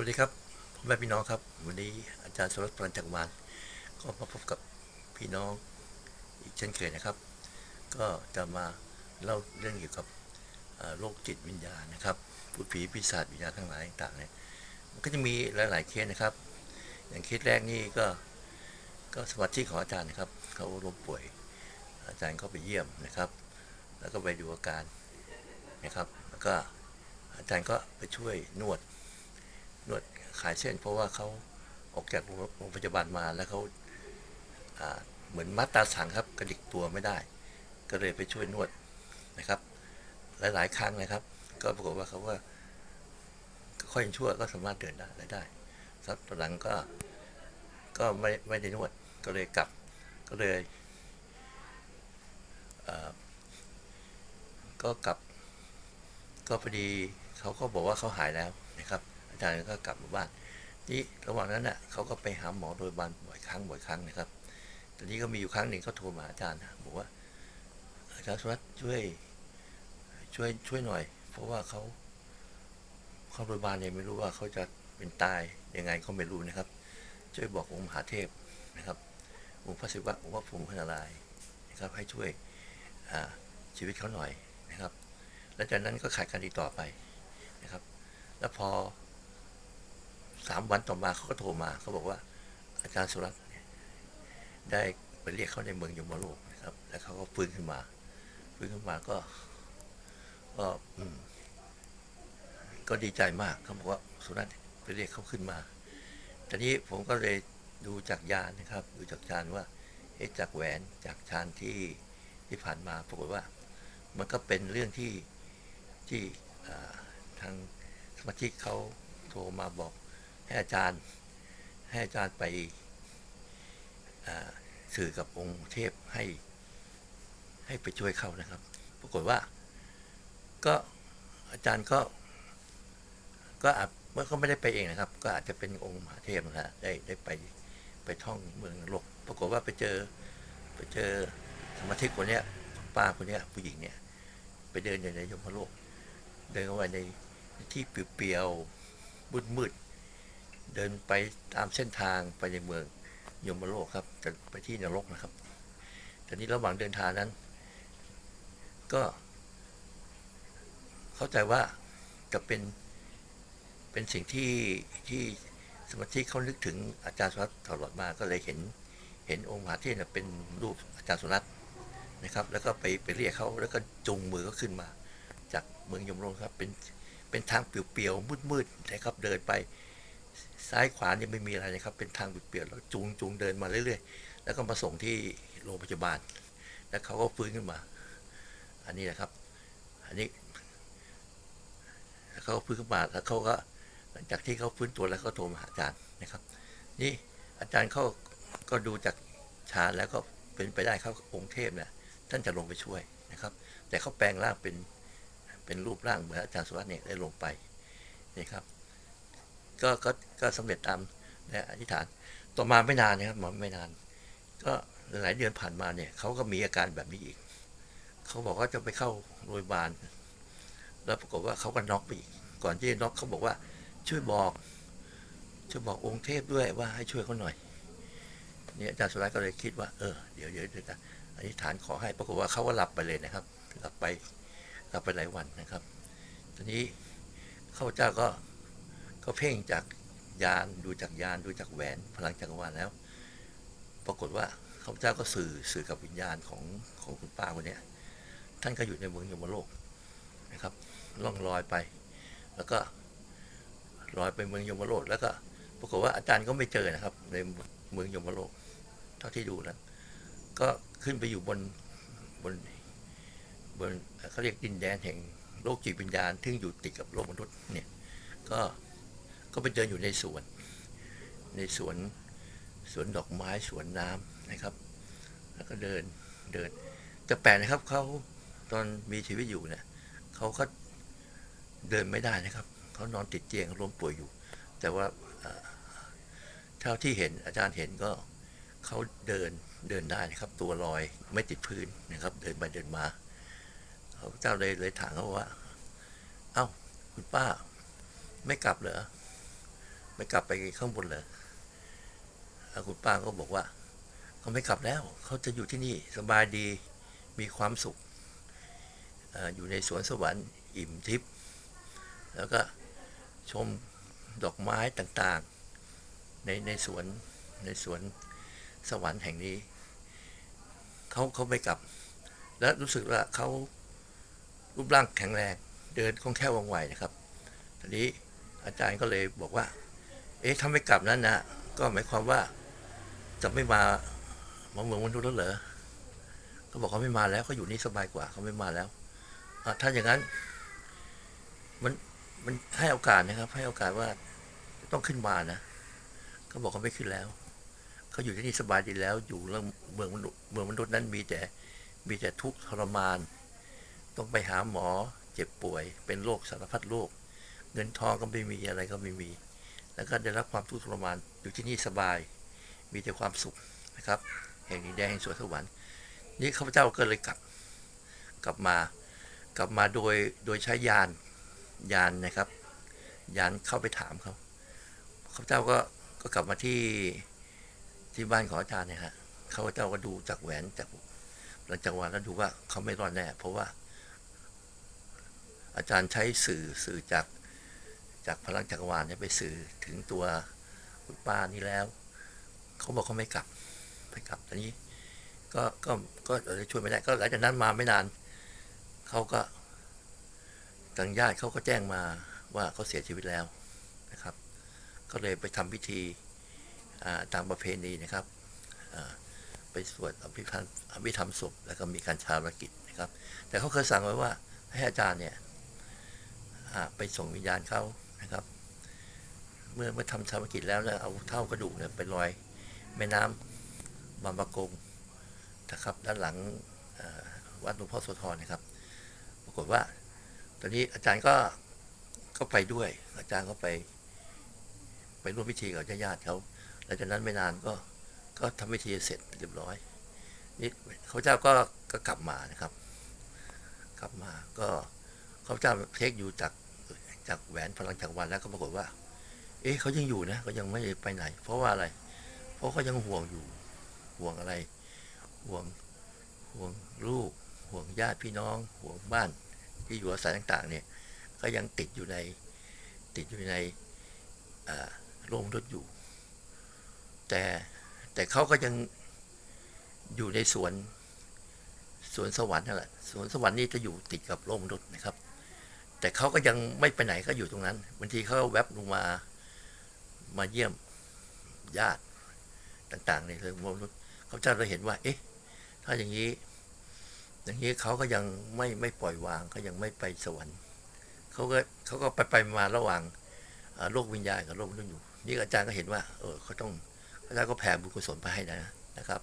วัสดีครับพ่อแม่พี่น้องครับ วันนี้อาจารย์สุรัตน์ปรัญจักรวาลก็มาพบกับพี่น้องอีกเช่นเคยนะครับ ก็จะมาเล่าเรื่องเกี่ยวกับโรคจิตวิญญาณนะครับผู้ผีปีศาจวิญญาณทั้งหลายต่างๆเนี่ยมันก็จะมีหลาย ๆเคสนะครับ อย่างเคสแรกนี่ก็ก็สมาชิกของอาจารย์นะครับเขาล้มป่วย อาจารย์ก็ไปเยี่ยมนะครับ แล้วก็ไปดูอาการนะครับ แล้วก็อาจารย์ก็ไปช่วยนวด นวดขายเส้น เพราะว่าเขาออกจากโรงพยาบาลมาแล้วเขาเหมือนมัดตาสังครับกระดิกตัวไม่ได้ ก็เลยไปช่วยนวดนะครับ หลายๆ ครั้งนะครับ ก็ปรากฏว่าเขาว่าค่อยชั่วก็สามารถเดินได้ได้สักตอนหลังก็ก็ไม่ไม่ได้นวดก็เลยกลับก็เลยก็กลับ ก็พอดีเขาก็บอกว่าเขาหายแล้ว อาจารย์ก็กลับมาบ้านนี่ระหว่างนั้นน่ะเขาก็ไปหาหมอโดยบาลบ่อยครั้งบ่อยครั้งนะครับตอนนี้ก็มีอยู่ครั้งหนึ่งเขาโทรมาอาจารย์บอกว่าอาจารย์สุรัตน์ช่วยช่วยช่วยหน่อย เพราะว่าเขาเขาโรยบาลเนี่ยไม่รู้ว่าเขาจะเป็นตายยังไงเขาไม่รู้นะครับ ช่วยบอกองค์มหาเทพนะครับองค์พระศิวะองค์พระพรหมพระนารายณ์นะครับ ให้ช่วยชีวิตเขาหน่อยนะครับหลังจากนั้นก็ขาดการติดต่อไปนะครับ แล้วพอ สามวันต่อมาเขาก็โทรมาเขาบอกว่าอาจารย์สุรัตน์ได้ไปเรียกเขาในเมืองยมโลกนะครับ แล้วเขาก็ฟื้นขึ้นมาฟื้นขึ้นมาก็ก็ก็ดีใจมากเขาบอกว่าสุรัตน์ไปเรียกเขาขึ้นมาตอนนี้ผมก็เลยดูจากยานนะครับ ดูจากยานว่าเอ๊ะจากแหวนจากชานที่ที่ผ่านมาปรากฏว่า มันก็เป็นเรื่องที่ที่ทางสมาชิกเขาโทรมาบอก ให้อาจารย์ให้อาจารย์ไปสื่อกับองค์เทพให้ให้ไปช่วยเขานะครับ ปรากฏว่า ก็อาจารย์ก็ ก็อาจเมื่อเขาไม่ได้ไปเองนะครับ ก็อาจจะเป็นองค์มหาเทพนะฮะได้ได้ไปไปท่องเมืองนรกปรากฏว่าไปเจอไปเจอสมาชิกคนเนี้ยป้าคนเนี้ยผู้หญิงเนี่ย ไปเดินอยู่ในยมโลก เดินเข้าไปในที่เปลี่ยวๆมืดๆ เดินไปตามเส้นทางไปในเมืองยมโลกครับจะไปที่นรกนะครับแต่นี้ระหว่างเดินทางนั้น ก็ เข้าใจว่าจะเป็นเป็นสิ่งที่ที่สมาชิเขานึกถึงอาจารย์สุรัตน์ตลอดมาก็เลยเห็นเห็นองค์มหาเทพเป็นรูปอาจารย์สุรัตน์นะครับ แล้วก็ไปไปเรียกเขาแล้วก็จูงมือเขาขึ้นมา จากเมืองยมโรงครับเป็นเป็นทางเปลี่ยวๆมืดๆนะครับเดินไป ซ้ายขวาเนี่ยไม่มีอะไรนะครับ เป็นทางเปลี่ยวๆแล้วจูงจูงเดินมาเรื่อยๆ แล้วก็มาส่งที่โรงพยาบาล แล้วเขาก็ฟื้นขึ้นมา อันนี้นะครับ อันนี้แล้วเขาฟื้นขึ้นมาแล้วเขาก็หลังจากที่เขาฟื้นตัวแล้วเขาโทรมาหาอาจารย์นะครับ นี่อาจารย์เขาก็ดูจากชาญแล้วก็เป็นไปได้เขาองค์เทพเนี่ยท่านจะลงไปช่วยนะครับ แต่เขาแปลงร่างเป็นเป็นรูปร่างเหมือนอาจารย์สุวัสดิ์เนี่ยได้ลงไปนี่ครับ ก็ก็ก็สำเร็จตามนะอธิษฐาน ต่อมาไม่นานนะครับหมอไม่นาน ก็หลายเดือนผ่านมาเนี่ยเขาก็มีอาการแบบนี้อีก เขาบอกว่าจะไปเข้าโรงพยาบาล แล้วปรากฏว่าเขาก็น็อกไปอีก ก่อนที่น็อกเขาบอกว่าช่วยบอกช่วยบอกองค์เทพด้วยว่าให้ช่วยเขาหน่อยเนี่ยอาจารย์สุรัตน์ก็เลยคิดว่าเออเดี๋ยวเดี๋ยวเดี๋ยวจะอธิษฐานขอให้ปรากฏว่าเขาก็หลับไปเลยนะครับหลับไปหลับไปหลายวันนะครับ ทีนี้ข้าพเจ้าก็ ก็เพ่งจากยานดูจากยานดูจากแหวนพลังจักรวาลแล้ว ปรากฏว่าข้าพเจ้าก็สื่อสื่อกับวิญญาณของของคุณป้าคนนี้ท่านก็อยู่ในเมืองยมโลกนะครับ ล่องลอยไป แล้วก็ลอยไปเมืองยมโลกแล้วก็ปรากฏว่าอาจารย์ก็ไม่เจอนะครับ ในเมืองยมโลก เท่าที่ดูนะก็ขึ้นไปอยู่บนบนบนเขาเรียกดินแดนแห่งโลกจิตวิญญาณที่อยู่ติดกับโลกมนุษย์เนี่ยก็ ก็ไปเดินอยู่ในสวน ในสวนสวนดอกไม้สวนน้ำนะครับ แล้วก็เดินเดินจะแปลกนะครับเขาตอนมีชีวิตอยู่เนี่ยเขาก็เดินไม่ได้นะครับเขานอนติดเตียงล้มป่วยอยู่ แต่ว่าเอ่อเท่าที่เห็นอาจารย์เห็นก็เขาเดินเดินได้นะครับ ตัวลอยไม่ติดพื้นนะครับ เดินไปเดินมาเขาเจ้าเลยเลยถามเขาว่า เอ้าคุณป้า ไม่กลับเหรอ ไม่กลับไปข้างบนเลยอาคุณป้าก็บอกว่าเขาไม่กลับแล้ว เขาจะอยู่ที่นี่สบายดีมีความสุขออยู่ในสวนสวรรค์อิ่มทิพย์แล้วก็ชมดอกไม้ต่างๆ ในในสวนในสวนสวรรค์แห่งนี้เขาเขาไม่กลับ และรู้สึกว่าเขารูปร่างแข็งแรง เดินคล่องแคล่วว่องไวนะครับทีนี้อาจารย์ก็เลยบอกว่า อ๊ะถ้าไม่กลับนั้นนะก็หมายความว่าจะไม่มามาเมืองมนุษย์แล้วเหรอเขาบอกเขาไม่มาแล้วเขาอยู่นี่สบายกว่าเขาไม่มาแล้วอะถ้าอย่างนั้น มันมันให้โอกาสนะครับ ให้โอกาสว่าต้องขึ้นมานะเขาบอกเขาไม่ขึ้นแล้วเขาอยู่ที่นี่สบายดีแล้ว อยู่เรื่องเมืองมนุษย์เมืองมนุษย์นั้นมีแต่มีแต่ทุกข์ทรมาน ต้องไปหาหมอเจ็บป่วย เป็นโรคสารพัดโรคเงินทองก็ไม่มีอะไรก็ไม่มี แล้วก็ได้รับความทุกข์ทรมานอยู่ที่นี่สบาย มีแต่ความสุขนะครับ แห่งดินแดนแห่งสวนสวรรค์นี่ข้าพเจ้าก็เลยกลับ กลับมากลับมาโดยโดยใช้ยานยานนะครับยานเข้าไปถามเขาข้าพเจ้าก็ก็กลับมาที่ที่บ้านของอาจารย์เนี่ยฮะข้าพเจ้าก็ดูจากแหวนจากหลังจากวันแล้วดูว่าเขาไม่รอดแน่ เพราะว่า อาจารย์ใช้สื่อสื่อจาก จากพลังจักรวาลเนี่ยไปสื่อถึงตัวคุณป้านี่แล้ว เขาบอกเขาไม่กลับไม่กลับตอนนี้ ก็ก็ก็ช่วยไม่ได้ก็หลังจากนั้นมาไม่นานเขาก็ทางญาติเขาก็แจ้งมาว่าเขาเสียชีวิตแล้วนะครับ ก็เลยไปทำพิธีตามประเพณีนะครับไปสวดอภิธรรมอภิธรรมศพแล้วก็มีการชาปนกิจนะครับ แต่เขาเคยสั่งไว้ว่าให้อาจารย์เนี่ยไปส่งวิญญาณเขา นะครับ เมื่อเมื่อทำชาวกิจแล้วเนี่ยเอาเท่ากระดูกเนี่ยไปลอยแม่น้ำบางปะกงนะครับ ด้านหลังวัดหลวงพ่อโสธรนะครับ ปรากฏว่า ตอนนี้อาจารย์ก็ก็ไปด้วย อาจารย์ก็ไป ไปร่วมพิธีกับญาติเขาหลังจากนั้นไม่นานก็ก็ทำพิธีเสร็จเรียบร้อยนี่เขาเจ้าก็ก็กลับมานะครับ กลับมาก็เขาเจ้าเทคอยู่จาก จากแหวนพลังจักรวาลแล้วก็ปรากฏว่า เอ๊ะเขายังอยู่นะเขายังไม่ไปไหน เพราะว่าอะไร เพราะเขายังห่วงอยู่ ห่วงอะไร ห่วงห่วงลูก ห่วงญาติพี่น้อง ห่วงบ้าน ที่อยู่อาศัยต่างๆ เนี่ย ก็ยังติดอยู่ในติดอยู่ในอ่าโรงรถอยู่ แต่แต่เขาก็ยังอยู่ในสวนสวนสวรรค์นั่นแหละสวนสวรรค์นี่จะอยู่ติดกับโลกมนุษย์นะครับ แต่เขาก็ยังไม่ไปไหนก็อยู่ตรงนั้นบางทีเขาแวบลงมามาเยี่ยมญาติต่างๆในเรื่องมนุษย์เขาจะเราเห็นว่า เอ๊ะ ถ้าอย่างนี้ อย่างนี้เขาก็ยังไม่ไม่ปล่อยวางเขายังไม่ไปสวรรค์เขาก็เขาก็ไปไปมาระหว่างโลกวิญญาณกับโลกมนุษย์อยู่ นี่อาจารย์ก็เห็นว่า เออเขาต้องอาจารย์ก็แผ่บุญกุศลไปให้นะนะครับ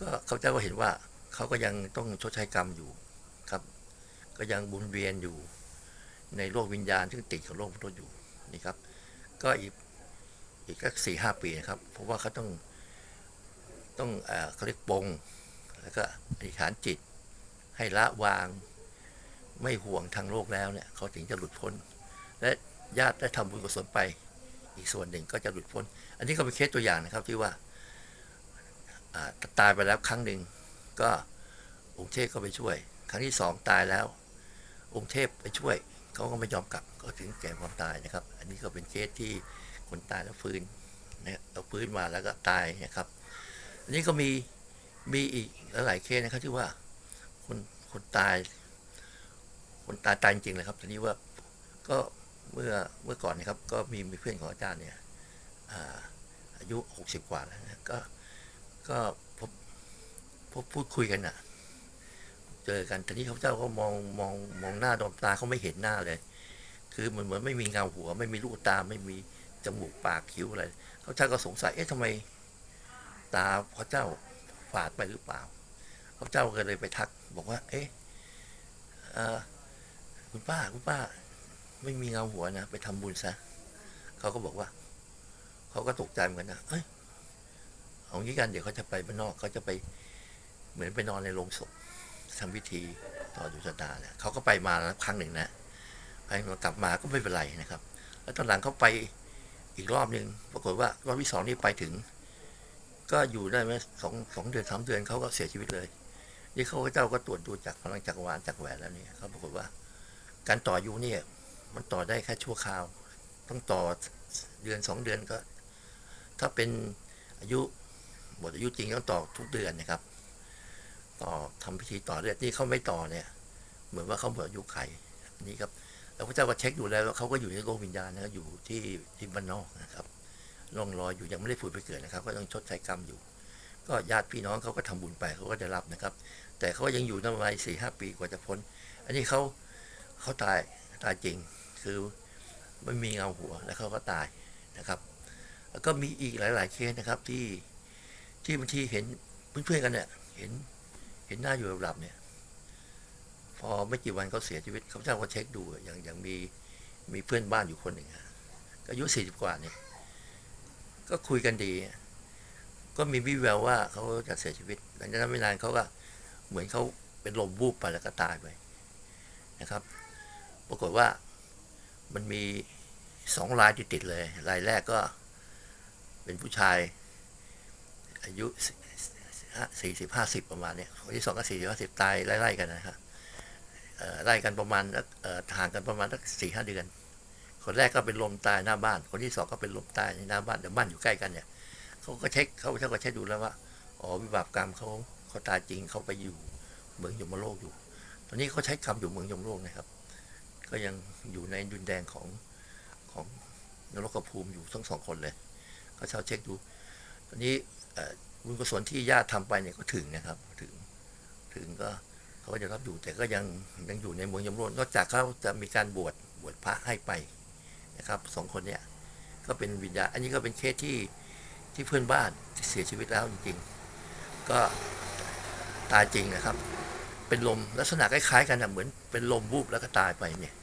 ก็เขาจ้าก็เห็นว่าเขาก็ยังต้องชดใช้กรรมอยู่ครับ ก็ยังบุญเวียนอยู่ ในโลกวิญญาณซึ่งติดกับโลกมนุษย์อยู่นี่ครับ ก็อีกอีกสักสี่ห้าปีนะครับ เพราะว่าเขาต้องต้องเขาเรียกปงแล้วก็อธิษฐานจิตให้ละวางไม่ห่วงทางโลกแล้วเนี่ยเขาถึงจะหลุดพ้น และญาติได้ทำบุญกุศลไป อีกส่วนหนึ่งก็จะหลุดพ้น อันนี้ก็เป็นเคสตัวอย่างนะครับที่ว่าตายไปแล้วครั้งหนึ่งก็องค์เทพก็ไปช่วย ครั้งที่สองตายแล้ว องค์เทพไปช่วย เขาก็ไม่ยอมกลับก็ถึงแก่ความตายนะครับ อันนี้ก็เป็นเคสที่คนตายแล้วฟื้นนะเอาฟื้นมาแล้วก็ตายนะครับ อันนี้ก็มีมีอีกหลายเคสนะครับที่ว่าคนคนตาย คนตายตายจริงเลยครับทีนี้ว่าก็เมื่อเมื่อก่อนนะครับ ก็มีมีเพื่อนของอาจารย์เนี่ยอายุหกสิบกว่าแล้วนะก็ก็พบพบพูดคุยกันอะ เจอกันแต่นี้เขาเจ้าก็มองมองมองหน้าดอมตาเขาไม่เห็นหน้าเลย คือเหมือนเหมือนไม่มีเงาหัว ไม่มีลูกตาไม่มีจมูกปากคิ้วอะไรเขาเจ้าก็สงสัยเอ๊ะทำไม ตาพระเจ้าฝาดไปหรือเปล่าพระเจ้าก็เลยไปทัก บอกว่า เอ๊ะคุณป้าคุณป้า ไม่มีเงาหัวนะไปทำบุญซะเขาก็บอกว่าเขาก็ตกใจเหมือนกันนะเอ้ยเอางี้กันเดี๋ยวเขาจะไปบ้านนอกเขาจะไปเหมือนไปนอนในโรงศพ ทำพิธีต่อดวงชะตาเนี่ยเขาก็ไปมาแล้วครั้งหนึ่งนะไปมากลับมาก็ไม่เป็นไรนะครับ แล้วตอนหลังเขาไปอีกรอบหนึ่งปรากฏว่ารอบที่สองนี่ไปถึง ก็อยู่ได้ไหมสองสองเดือนสามเดือนเขาก็เสียชีวิตเลยนี่เขาเจ้าก็ตรวจดูจากพลังจักรวาลจากแหวนแล้วเนี่ยเขาปรากฏว่า การต่ออายุเนี่ย มันต่อได้แค่ชั่วคราว ต้องต่อเดือนสองเดือนก็ ถ้าเป็นอายุหมดอายุจริงต้องต่อทุกเดือนนะครับ ต่อทำพิธีต่อเลือดนี่เขาไม่ต่อเนี่ย เหมือนว่าเขาหมดอายุไขนี่ครับแล้วพระเจ้าก็เช็คดูแล้วเขาก็อยู่ในโลกวิญญาณนะครับอยู่ที่ที่บ้านนอกนะครับร่องรอยอยู่ยังไม่ได้ผุดไปเกิดนะครับ ก็ต้องชดใช้กรรมอยู่ ก็ญาติพี่น้องเขาก็ทำบุญไปเขาก็ได้รับนะครับ แต่เขายังอยู่นั่นประมาณสี่ห้าปีกว่าจะพ้น อันนี้เขาเขาตายตายจริงคือไม่มีเงาหัวแล้วเขาก็ตายนะครับ แล้วก็มีอีกหลาย ๆ เคสนะครับที่ที่บางทีเห็นเพื่อนๆกันเนี่ยเห็น เห็นหน้าอยู่หลับๆเนี่ย พอไม่กี่วันเขาเสียชีวิตเขาเจ้าก็เช็คดูอย่างอย่างมีมีเพื่อนบ้านอยู่คนหนึ่งอายุสี่สิบกว่าเนี่ย ก็คุยกันดี ก็มีวิแววว่าเขาจะเสียชีวิต หลังจากนั้นไม่นานเขาก็เหมือนเขาเป็นลมวูบไปแล้วก็ตายไปนะครับ ปรากฏว่ามันมีสองรายติดๆเลย รายแรกก็เป็นผู้ชายอายุ สี่สิบห้าสิบประมาณเนี้ยคนที่สองก็สี่สิบห้าสิบตายไล่ๆกันนะครับไล่กันประมาณห่างกันประมาณสักสี่ห้าเดือน คนแรกก็เป็นลมตายหน้าบ้าน คนที่สองก็เป็นลมตายในหน้าบ้านเดี๋ยวบ้านอยู่ใกล้กันเนี่ยเขาก็เช็คเขาเขาก็เช็คดูแล้วว่าอ๋อวิบากกรรมเขาเขาตายจริงเขาไปอยู่เมืองยมโลกอยู่ ตอนนี้เขาใช้กรรมอยู่เมืองยมโลกนะครับ ก็ยังอยู่ในดุนแดงของของนรกภูมิอยู่ทั้งสองคนเลย ก็ช่าเช็คดู ตอนนี้ บุญกุศลที่ญาติทำไปเนี่ยก็ถึงนะครับถึงถึงก็เขาก็จะรับอยู่แต่ก็ยังยังอยู่ในเมืองยมโลกนอกจากเขาจะมีการบวชบวชพระให้ไปนะครับสองคนเนี่ยก็เป็นวิญญาณอันนี้ก็เป็นเคสที่ที่เพื่อนบ้านที่เสียชีวิตแล้วจริงๆ ก็ตายจริงนะครับ เป็นลมลักษณะคล้ายๆกันนะเหมือนเป็นลมวูบแล้วก็ตายไปเนี่ย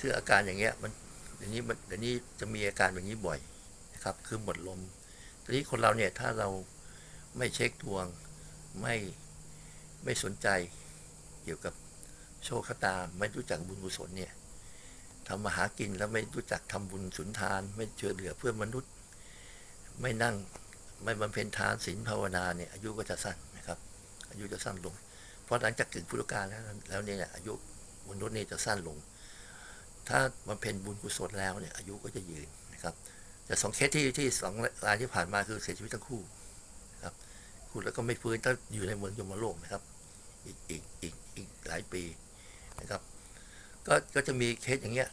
ซึ่งอาการอย่างเงี้ยมันเดี๋ยวนี้มันเดี๋ยวนี้จะมีอาการแบบนี้บ่อยนะครับ คือหมดลมทีนี้คนเราเนี่ยถ้าเรา ไม่เช็คดวง ไม่ไม่สนใจเกี่ยวกับโชคชะตาไม่รู้จักบุญกุศลเนี่ยทำมาหากินแล้วไม่รู้จักทำบุญสุนทาน ไม่เช่วยเหลือเพื่อนมนุษย์ ไม่นั่งไม่บำเพ็ญทานศีลภาวนาเนี่ยอายุก็จะสั้นนะครับ อายุจะสั้นลง เพราะหลังจากถึงพุทธกาลแล้วแล้วเนี่ยอายุมนุษย์นี่จะสั้นลง ถ้าบำเพ็ญบุญกุศลแล้วเนี่ยอายุก็จะยืนนะครับแต่สองเคสที่ที่สองรายที่ผ่านมาคือเสียชีวิตทั้งคู่ คู่แล้วก็ไม่ฟื้นต้องอยู่ในเมืองยมโลกนะครับ อีกอีกอีกอีกหลายปีนะครับ ก็ก็จะมีเคสอย่างเงี้ย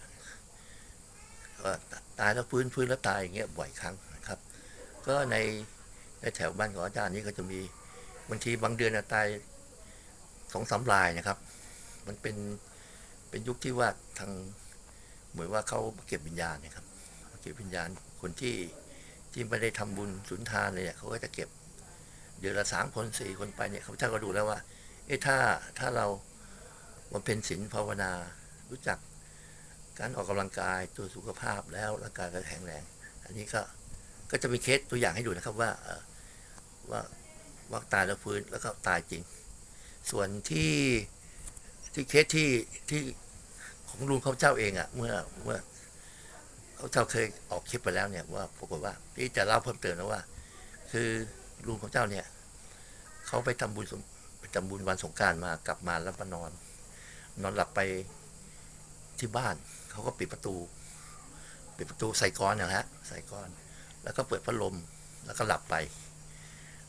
ตายแล้วฟื้นฟื้นแล้วตายอย่างเงี้ยบ่อยครั้งนะครับ ก็ในในแถวบ้านของอาจารย์นี่ก็จะมีบางทีบางเดือนนะตายสองสามรายนะครับ มันเป็นเป็นยุคที่ว่าทางเหมือนว่าเขาเก็บวิญญาณนะครับ เก็บวิญญาณคนที่ที่ไม่ได้ทำบุญสุนทานเลยเนี่ยเขาก็จะเก็บ เดือนละสามคนสี่คนไปเนี่ยเขาเจ้าก็ดูแล้วว่า เอ๊ะถ้าถ้าเราบำเพ็ญศีลภาวนา รู้จักการออกกำลังกายตัวสุขภาพแล้วร่างกายก็แข็งแรง อันนี้ก็ก็จะมีเคสตัวอย่างให้ดูนะครับว่าเออว่าว่าตายแล้วฟื้นแล้วก็ตายจริง ส่วนที่ที่เคสที่ที่ของลุงเขาเจ้าเองอะ่ะ เมื่อเมื่อเขาเจ้าเคยออกคลิปไปแล้วเนี่ยว่าปรากฏว่าที่จะเล่าเพิ่มเติมนะว่า คือ ลุงของเจ้าเนี่ยเขาไปทำบุญไปทำบุญวันสงการมากลับมาแล้วมานอน นอนหลับไปที่บ้านเขาก็ปิดประตู ปิดประตูใส่กรอนนะฮะใส่กรอน แล้วก็เปิดพัดลมแล้วก็หลับไป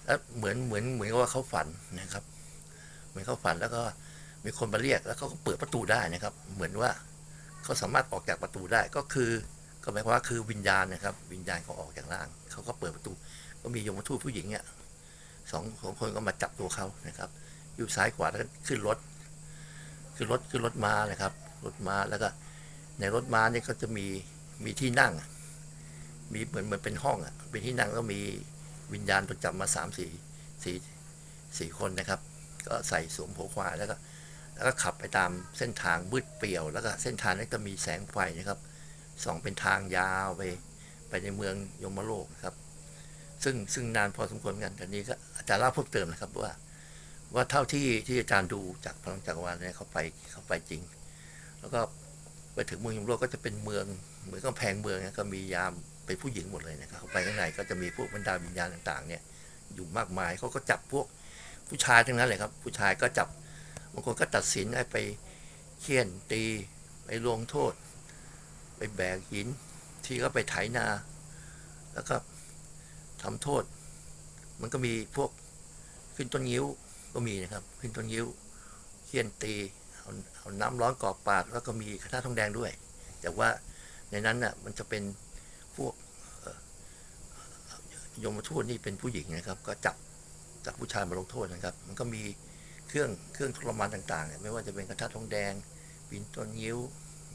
แล้วเหมือนเหมือนเหมือนกับว่าเขาฝันนะครับ เหมือนเขาฝันแล้วก็มีคนมาเรียกแล้วเขาก็เปิดประตูได้นะครับ เหมือนว่าเขาสามารถออกจากประตูได้ก็คือ ก็หมายความว่าคือวิญญาณนะครับ วิญญาณเขาออกจากร่างเขาก็เปิดประตู ก็มียมทูตผู้หญิงเนี่ยสองสองคนก็มาจับตัวเขานะครับ อยู่ซ้ายขวาแล้วขึ้นรถขึ้นรถขึ้นรถม้านะครับ รถม้าแล้วก็ในรถม้านี่ก็จะมีมีที่นั่ง มีเหมือนเหมือนเป็นห้องอะเป็นที่นั่งก็มีวิญญาณตัวจับมาสามสี่สี่สี่คนนะครับ ก็ใส่สวมหัวควายแล้วก็แล้วก็ขับไปตามเส้นทางมืดเปลี่ยว แล้วก็เส้นทางนั้นก็มีแสงไฟนะครับส่องเป็นทางยาวไปไปในเมืองยมโลกครับ ซึ่งซึ่งนานพอสมควรกันแต่นี้ก็อาจารย์เล่าเพิ่มเติมนะครับว่า ว่าเท่าที่ที่อาจารย์ดูจากพลังจักรวาลเนี่ยเขาไปเขาไปจริง แล้วก็ไปถึงเมืองยมโลกก็จะเป็นเมืองเหมือนกำแพงเมืองนะก็มียามเป็นผู้หญิงหมดเลยนะครับเขาไปข้างในก็จะมีพวกบรรดาวิญญาณต่าง ๆ เนี่ย อยู่มากมายเขาก็จับพวกผู้ชายทั้งนั้นเลยครับ ผู้ชายก็จับบางคนก็ตัดสินให้ไปเคี่ยนตีไปลงโทษ ไปแบกหิน ที่ก็ไปไถนา แล้วก็ ทำโทษ มันก็มีพวกขึ้นต้นงิ้วก็มีนะครับ ขึ้นต้นงิ้วเคี่ยนตีเอาเอาน้ำร้อนกรอกปาก แล้วก็มีคาถาทองแดงด้วย แต่ว่าในนั้นน่ะมันจะเป็นพวกยมทูตนี่เป็นผู้หญิงนะครับ ก็จับจับผู้ชายมาลงโทษนะครับ มันก็มีเครื่องเครื่องทรมานต่างๆเนี่ยไม่ว่าจะเป็นกระทะทองแดงปีนต้นงิ้ว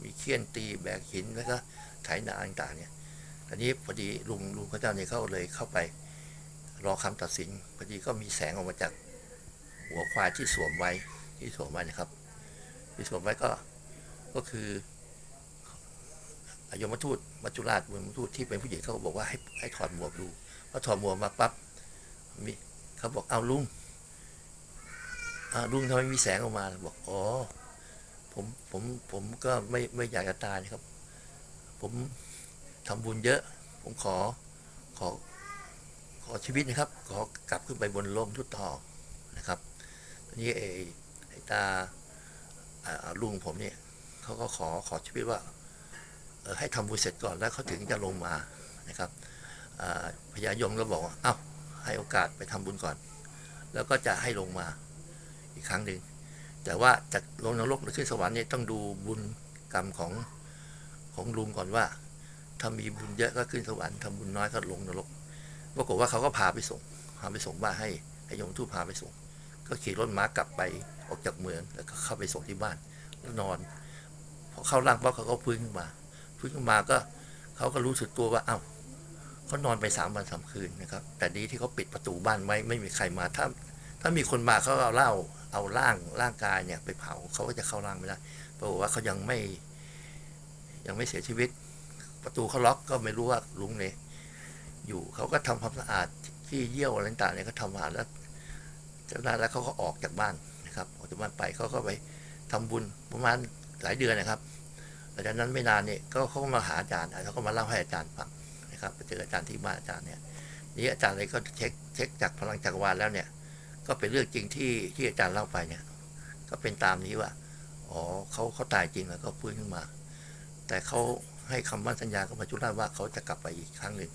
มีเคี่ยนตีแบกหินแล้วก็ไถนาต่างๆเนี่ย อันนี้พอดีลุงลุงพระเจ้าเนี่ยเขาเลยเข้าไปรอคำตัดสินพอดีก็มีแสงออกมาจากหัวควายที่สวมไว้ที่สวมไว้นะครับ ที่สวมไว้ก็ก็คืออายมทูตมัจจุราชมทูตที่เป็นผู้หญิงเขาบอกว่าให้ให้ถอดหมวกดูพอถอดหมวกมาปั๊บมีเขาบอกเอาลุงอาลุงทำไมมีแสงออกมาบอกอ๋อผมผมผมก็ไม่ไม่อยากจะตายครับ ผม ทำบุญเยอะ ผมขอขอขอชีวิตนะครับ ขอกลับขึ้นไปบนโลมทุตทองนะครับทีนี้ไอ้ไอ้ตาลุงผมเนี่ยเขาก็ขอขอชีวิตว่าให้ทำบุญเสร็จก่อนแล้วเขาถึงจะลงมานะครับพญายมก็บอกว่าเอ้าให้โอกาสไปทำบุญก่อน แล้วก็จะให้ลงมาอีกครั้งหนึ่งแต่ว่าจากลงนรกหรือขึ้นสวรรค์เนี่ยต้องดูบุญกรรมของของลุงก่อนว่า ถ้ามีบุญเยอะก็ขึ้นสวรรค์ทำบุญน้อยก็ลงนรกปรากฏว่าเขาก็พาไปส่ง พาไปส่งบ้านให้ให้ยมทูตพาไปส่ง ก็ขี่รถม้ากลับไปออกจากเมืองแล้วก็เข้าไปส่งที่บ้านแล้วนอน พอเข้าร่างปั๊บเขาก็ฟื้นขึ้นมาฟื้นขึ้นมาก็เขาก็รู้สึกตัวว่าเอ้าเขานอนไปสามวันสามคืนนะครับ แต่ดีที่เขาปิดประตูบ้านไว้ไม่มีใครมาถ้าถ้ามีคนมาเขาเอาเหล้าเอาร่างร่างกายเนี่ยไปเผาเขาก็จะเข้าร่างไม่ได้ปรากฏว่าเขายังไม่ยังไม่เสียชีวิต ประตูเขาล็อกก็ไม่รู้ว่าลุงเนี่ยอยู่เขาก็ทำความสะอาดที่เยี่ยวอะไรต่างเนี่ยก็ทำมาแล้วจากนั้นแล้วเขาก็ออกจากบ้านนะครับออกจากบ้านไปเขาก็ไปทำบุญประมาณหลายเดือนนะครับหลังจากนั้นไม่นานเนี่ยก็เขาก็มาหาอาจารย์เขาก็มาเล่าให้อาจารย์ฟังนะครับไปเจออาจารย์ที่บ้านอาจารย์เนี่ยนี่อาจารย์เลยก็เช็คเช็คจากพลังจักรวาลแล้วเนี่ย ก็เป็นเรื่องจริงที่ที่อาจารย์เล่าไปเนี่ย ก็เป็นตามนี้ว่าอ๋อเขาเขาตายจริงแล้วก็ฟื้นขึ้นมา แต่เขา ให้คำมั่นสัญญากับมัจจุราชว่าเขาจะกลับไปอีกครั้งหนึ่ง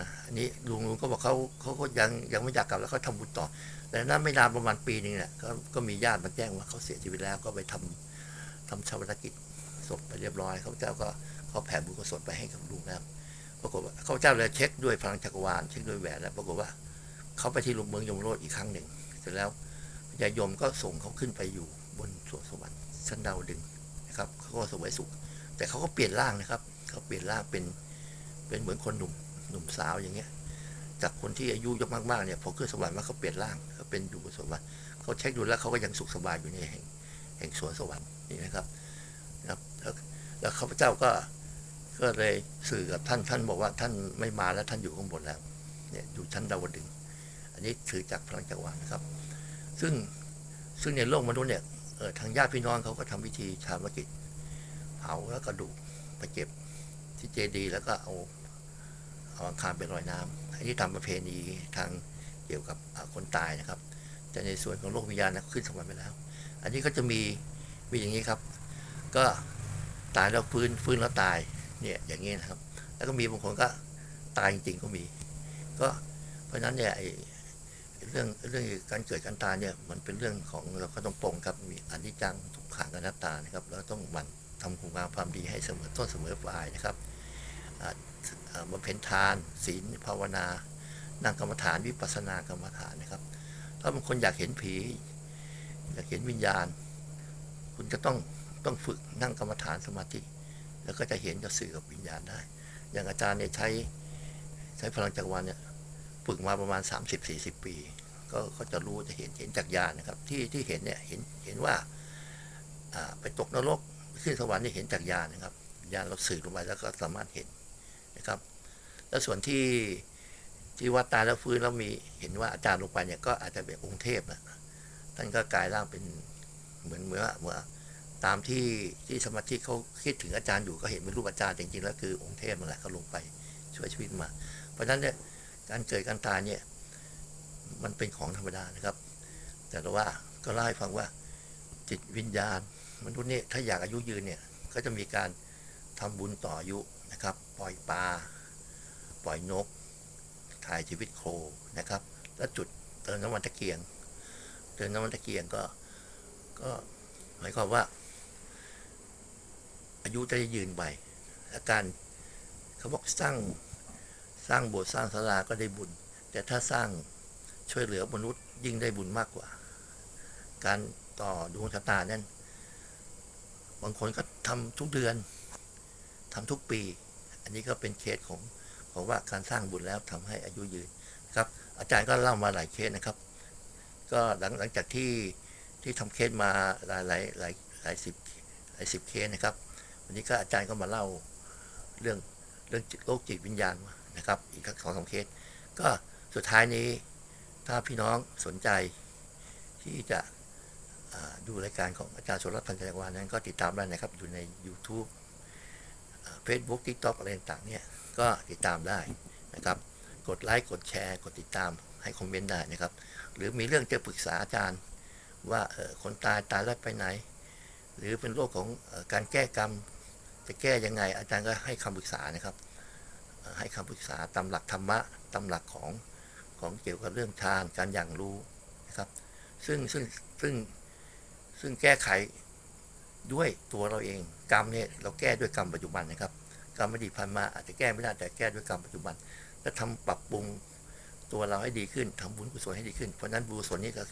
นะอันนี้ลุงลุงก็บอกเขาเขาก็ยังยังไม่อยากกลับแล้วเขาทำบุญต่อ แต่นั้นไม่นานประมาณปีหนึงเนี่ยก็ก็มีญาติมาแจ้งว่าเขาเสียชีวิตแล้วก็ไปทำทำชาวพนักกิจศพไปเรียบร้อยเขาเจ้าก็เขาแผ่บุญกุศลไปให้กับลุงแล้วปรากฏว่าเขาเจ้าเลยเช็คด้วยพลังจักรวาลเช็คด้วยแหวนแล้วปรากฏว่าเขาไปที่ลุมเมืองยมโรดอีกครั้งหนึ่งเสร็จแล้วพญายมก็ส่งเขาขึ้นไปอยู่บนสวนสวรรค์ชั้นดาวดึงนะครับเขาก็สวยสุข แต่เขาก็เปลี่ยนร่างนะครับ เขาเปลี่ยนร่างเป็นเป็นเหมือนคนหนุ่มหนุ่มสาวอย่างเงี้ย จากคนที่อายุยอะมากๆเนี่ยพอขึ้นสวรรค์มาเขาเปลี่ยนร่างเขาเป็นอยู่บนสวรรค์เขาเช็คดูแล้วเขาก็ยังสุขสบายอยู่ในแห่งแห่งสวนสวรรค์นี่นะครับนะครับแล้วแล้วข้าพเจ้าก็ก็เลยสื่อกับท่านท่านบอกว่าท่านไม่มาแล้วท่านอยู่ข้างบนแล้วเนี่ยอยู่ชั้นดาวดึง อันนี้ถือจากพลังจักรวาลนะครับ ซึ่งซึ่งในโลกมนุษย์เนี่ยเออทางญาติพี่น้องเขาก็ทำพิธีชาปกิจ เผาแล้วกระดูกไปเก็บที่เจดีย์แล้วก็เอาเอาอังคารไปลอยน้ำอันนี้ทำประเพณีทางเกี่ยวกับคนตายนะครับ แต่ในส่วนของโลกวิญญาณนะขึ้นสวรรค์ไปแล้ว อันนี้ก็จะมีมีอย่างนี้ครับ ก็ตายแล้วฟื้นฟื้นแล้วตายเนี่ยอย่างนี้นะครับ แล้วก็มีบางคนก็ตายจริงๆก็มี ก็เพราะฉะนั้นเนี่ยเรื่องเรื่องการเกิดการตายเนี่ยมันเป็นเรื่องของเราก็ต้องปรงครับมีอนิจจังทุกขังอนัตตานะครับแล้วต้องมัน ทำคุณงามความดีให้เสมอต้นเสมอปลายนะครับบำเพ็ญทาน ศีลภาวนา นั่งกรรมฐานวิปัสสนากรรมฐานนะครับ ถ้าบางคนอยากเห็นผี อยากเห็นวิญญาณ คุณก็ต้องต้องฝึกนั่งกรรมฐานสมาธิ แล้วก็จะเห็นจะสื่อกับวิญญาณได้ อย่างอาจารย์เนี่ยใช้ใช้พลังจักรวาลเนี่ยฝึกมาประมาณ 30-40 ปี ก็ก็จะรู้จะเห็นเห็นจากญาณนะครับ ที่ที่เห็นเนี่ยเห็นเห็นว่าไปตกนรก ขึ้นสวรรค์นี่เห็นจากญาณนะครับญาณเราสื่อลงไปแล้วก็สามารถเห็นนะครับ แล้วส่วนที่ที่ว่าตายแล้วฟื้นแล้วมีเห็นว่าอาจารย์ลงไปเนี่ยก็อาจจะเป็นองค์เทพนะท่านก็กลายร่างเป็นเหมือนเมื่อเมื่อตามที่ที่สมาชิกเขาคิดถึงอาจารย์อยู่ก็เห็นเป็นรูปอาจารย์จริงๆแล้วคือองค์เทพนั่นแหละเขาลงไปช่วยชีวิตมา เพราะฉะนั้นเนี่ยการเกิดการตายเนี่ยมันเป็นของธรรมดานะครับ แต่ว่าก็เล่าให้ฟังว่าจิตวิญญาณ มนุษย์เนี่ยถ้าอยากอายุยืนเนี่ยก็จะมีการทำบุญต่ออายุนะครับ ปล่อยปลาปล่อยนก ถ่ายชีวิตโคนะครับ แล้วจุดเติมน้ำมันตะเกียง เติมน้ำมันตะเกียงก็ก็หมายความว่า อายุจะยืนไปและการเขาบอกสร้างสร้างโบสถ์สร้างศาลาก็ได้บุญ แต่ถ้าสร้างช่วยเหลือมนุษย์ยิ่งได้บุญมากกว่า การต่อดวงชะตานั้น บางคนก็ทำทุกเดือนทำทุกปี อันนี้ก็เป็นเคสของของว่าการสร้างบุญแล้วทำให้อายุยืนครับ อาจารย์ก็เล่ามาหลายเคสนะครับ ก็หลังหลังจากที่ที่ทำเคสมาหลายหลายหลายหลายสิบหลายสิบเคสนะครับ วันนี้ก็อาจารย์ก็มาเล่าเรื่องเรื่องโรคจิตวิญญาณนะครับ อีกสักสองสามเคสก็สุดท้ายนี้ถ้าพี่น้องสนใจที่จะ ดูรายการของอาจารย์สุรัตน์พันธ์จักรวาลนั้นก็ติดตามได้นะครับ อยู่ใน YouTube เฟซบุ๊กทิกต็อกอะไรต่างๆเนี่ยก็ติดตามได้นะครับ กดไลค์กดแชร์กดติดตามให้คอมเมนต์ได้นะครับ หรือมีเรื่องจะปรึกษาอาจารย์ว่าเออคนตายตายแล้วไปไหน หรือเป็นโรคของอการแก้กรรมจะแก้ยังไง อาจารย์ก็ให้คำปรึกษานะครับ ให้คำปรึกษาตามหลักธรรมะตามหลักของของเกี่ยวกับเรื่องฌานการอย่างรู้นะครับ ซึ่งซึ่งซึ่ง ซึ่งแก้ไขด้วยตัวเราเอง กรรมเนี่ยเราแก้ด้วยกรรมปัจจุบันนะครับ กรรมอดีตผ่านมาอาจจะแก้ไม่ได้แต่แก้ด้วยกรรมปัจจุบันและทำปรับปรุงตัวเราให้ดีขึ้นทำบุญกุศลให้ดีขึ้นเพราะนั้นบุญกุศลนี่ก็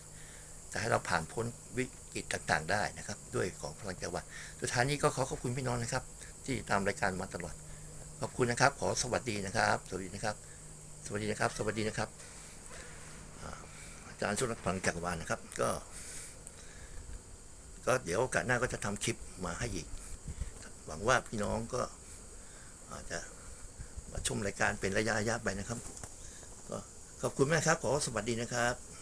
จะให้เราผ่านพ้นวิกฤตต่างๆ ได้นะครับ ด้วยของพลังจักรวาลสุดท้ายนี้ก็ขอขอบคุณพี่น้องนะครับ ที่ตามรายการมาตลอด ขอบคุณนะครับ ขอสวัสดีนะครับ สวัสดีนะครับ สวัสดีนะครับ สวัสดีนะครับอาจารย์สุรพลังจักรวาลนะครับ ก็ ก็เดี๋ยวโอกาสหน้าก็จะทำคลิปมาให้อีก หวังว่าพี่น้องก็อาจจะมาชมรายการเป็นระยะๆไปนะครับ ก็ขอบคุณมากครับ ขอสวัสดีนะครับ